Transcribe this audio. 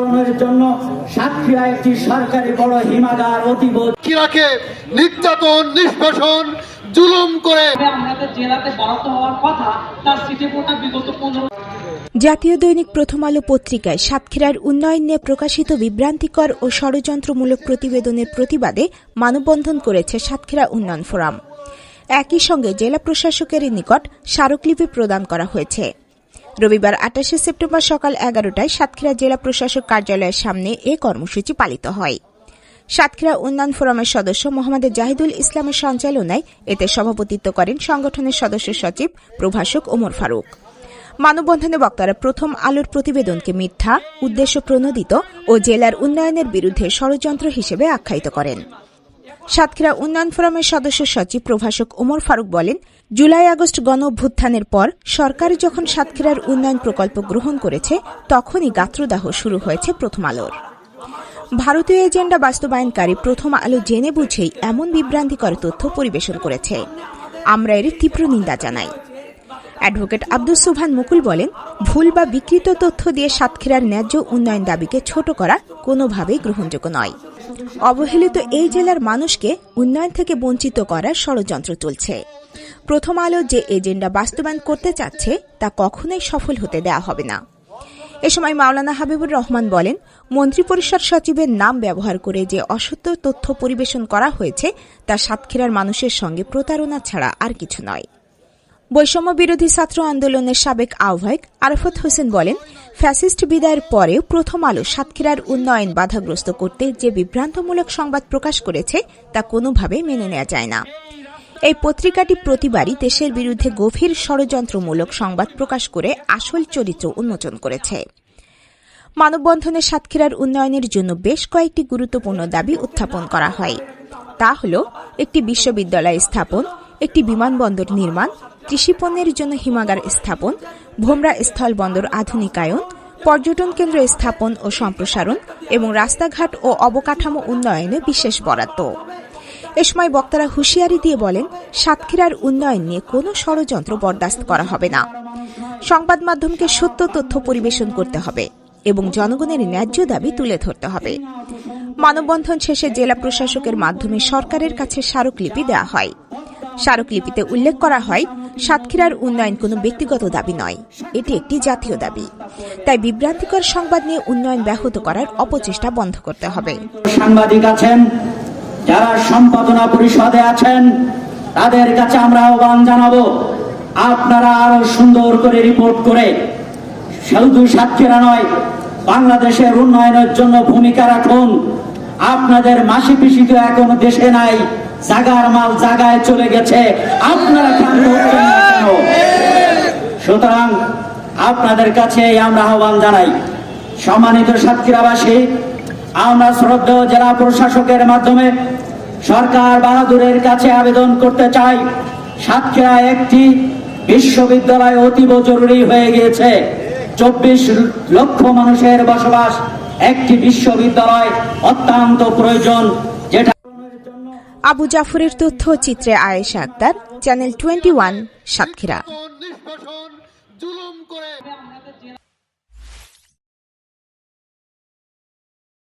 পূরণের জন্য সাতক্ষীরা একটি সরকারি বড় হিমাগার অতীব কিরাকে নির্যাতন নিষ্পেষণ জুলুম করে। আমাদের জেলাতে বরাদ্দ হওয়ার কথা তার সিটি কোটা বিগত পনেরো জাতীয় দৈনিক প্রথম আলো পত্রিকায় সাতক্ষীরার উন্নয়ন নিয়ে প্রকাশিত বিভ্রান্তিকর ও ষড়যন্ত্রমূলক প্রতিবেদনের প্রতিবাদে মানববন্ধন করেছে সাতক্ষীরা উন্নয়ন ফোরাম। একই সঙ্গে জেলা প্রশাসকের নিকট স্মারকলিপি প্রদান করা হয়েছে। রবিবার আটাশে সেপ্টেম্বর সকাল এগারোটায় সাতক্ষীরা জেলা প্রশাসক কার্যালয়ের সামনে এ কর্মসূচি পালিত হয়। সাতক্ষীরা উন্নয়ন ফোরামের সদস্য মোহাম্মদ জাহিদুল ইসলামের সঞ্চালনায় এতে সভাপতিত্ব করেন সংগঠনের সদস্য সচিব প্রভাষক ওমর ফারুক। মানববন্ধনে বক্তারা প্রথম আলোর প্রতিবেদনকে মিথ্যা, উদ্দেশ্য প্রণোদিত ও জেলার উন্নয়নের বিরুদ্ধে ষড়যন্ত্র হিসেবে আখ্যায়িত করেন। সাতক্ষীরা উন্নয়ন ফোরামের সদস্য সচিব প্রভাষক ওমর ফারুক বলেন, জুলাই আগস্ট গণ অভ্যুত্থানের পর সরকার যখন সাতক্ষীরার উন্নয়ন প্রকল্প গ্রহণ করেছে, তখনই গাত্রদাহ শুরু হয়েছে প্রথম আলোর। ভারতীয় এজেন্ডা বাস্তবায়নকারী প্রথম আলো জেনে বুঝেই এমন বিভ্রান্তিকর তথ্য পরিবেশন করেছে। আমরা এর তীব্র নিন্দা জানাই। অ্যাডভোকেট আব্দুস সুবহান মুকুল বলেন, ভুল বা বিকৃত তথ্য দিয়ে সাতক্ষীরার ন্যায্য উন্নয়ন দাবিকে ছোট করা কোনোভাবেই গ্রহণযোগ্য নয়। অবহেলিত এই জেলার মানুষকে উন্নয়ন থেকে বঞ্চিত করার ষড়যন্ত্র চলছে। প্রথম আলো যে এজেন্ডা বাস্তবায়ন করতে চাচ্ছে, তা কখনোই সফল হতে দেওয়া হবে না। এ সময় মাওলানা হাবিবুর রহমান বলেন, মন্ত্রিপরিষদ সচিবের নাম ব্যবহার করে যে অসত্য তথ্য পরিবেশন করা হয়েছে, তা সাতক্ষীরার মানুষের সঙ্গে প্রতারণা ছাড়া আর কিছু নয়। বৈষম্য বিরোধী ছাত্র আন্দোলনের সাবেক আহ্বায়ক আরাফত হোসেন বলেন, ফ্যাসিস্ট বিদায়ের পরেও প্রথম আলো সাতক্ষীরার উন্নয়ন বাধাগ্রস্ত করতে যে বিভ্রান্তমূলক সংবাদ প্রকাশ করেছে, তা কোনোভাবে মেনে নেওয়া যায় না। এই পত্রিকাটি প্রতিবারই দেশের বিরুদ্ধে গভীর ষড়যন্ত্রমূলক সংবাদ প্রকাশ করে আসল চরিত্র উন্মোচন করেছে। মানববন্ধনে সাতক্ষীরার উন্নয়নের জন্য বেশ কয়েকটি গুরুত্বপূর্ণ দাবি উত্থাপন করা হয়। তা হল, একটি বিশ্ববিদ্যালয় স্থাপন, একটি বিমানবন্দর নির্মাণ কৃষিপণ্যের জন্য হিমাগার স্থাপন, ভোমরা স্থল বন্দর আধুনিকায়ন, পর্যটন কেন্দ্র স্থাপন ও সম্প্রসারণ এবং রাস্তাঘাট ও অবকাঠামো উন্নয়নে বিশেষ বরাদ্দ। এ সময় বক্তারা হুঁশিয়ারি দিয়ে বলেন, সাতক্ষীরার উন্নয়ন নিয়ে কোনো ষড়যন্ত্র বরদাস্ত করা হবে না। সংবাদ মাধ্যমকে সত্য তথ্য পরিবেশন করতে হবে এবং জনগণের ন্যায্য দাবি তুলে ধরতে হবে। মানববন্ধন শেষে জেলা প্রশাসকের মাধ্যমে সরকারের কাছে স্মারকলিপি দেওয়া হয়। স্মারকলিপিতে উল্লেখ করা হয় সাতক্ষীরার উন্নয়ন কোনো ব্যক্তিগত দাবি নয়। এটি একটি জাতীয় দাবি। তাই বিভ্রান্তিকর সংবাদ নিয়ে উন্নয়ন ব্যাহত করার অপচেষ্টা বন্ধ করতে হবে। সাংবাদিক আছেন, যারা সম্পাদনা পরিষদে আছেন, তাদের কাছে আমরা আহ্বান জানাব, আপনারা আরও সুন্দর করে রিপোর্ট করে, শুধু সাতক্ষীরা নয়, বাংলাদেশের উন্নয়নের জন্য ভূমিকা রাখুন। আপনাদের মাসি পিসি তো এখনও দেশে নাই জাগার মাল জাগায় চলে গেছে। আপনারা হচ্ছেন না কেন? সুতরাং আপনাদের কাছে আমরা আহ্বান জানাই, সম্মানিত সাতক্ষীরাবাসী, আমরা শ্রদ্ধেয় জেলা প্রশাসকের মাধ্যমে সরকার বাহাদুরের কাছে আবেদন করতে চাই। সাতক্ষীরা একটি বিশ্ববিদ্যালয় অতীব জরুরি হয়ে গিয়েছে। চব্বিশ লক্ষ মানুষের বসবাস একটি বিশ্ববিদ্যালয় অত্যন্ত প্রয়োজন। আবু জাফরের তথ্য চিত্রে Ayesha Akter channel twenty one Satkhira.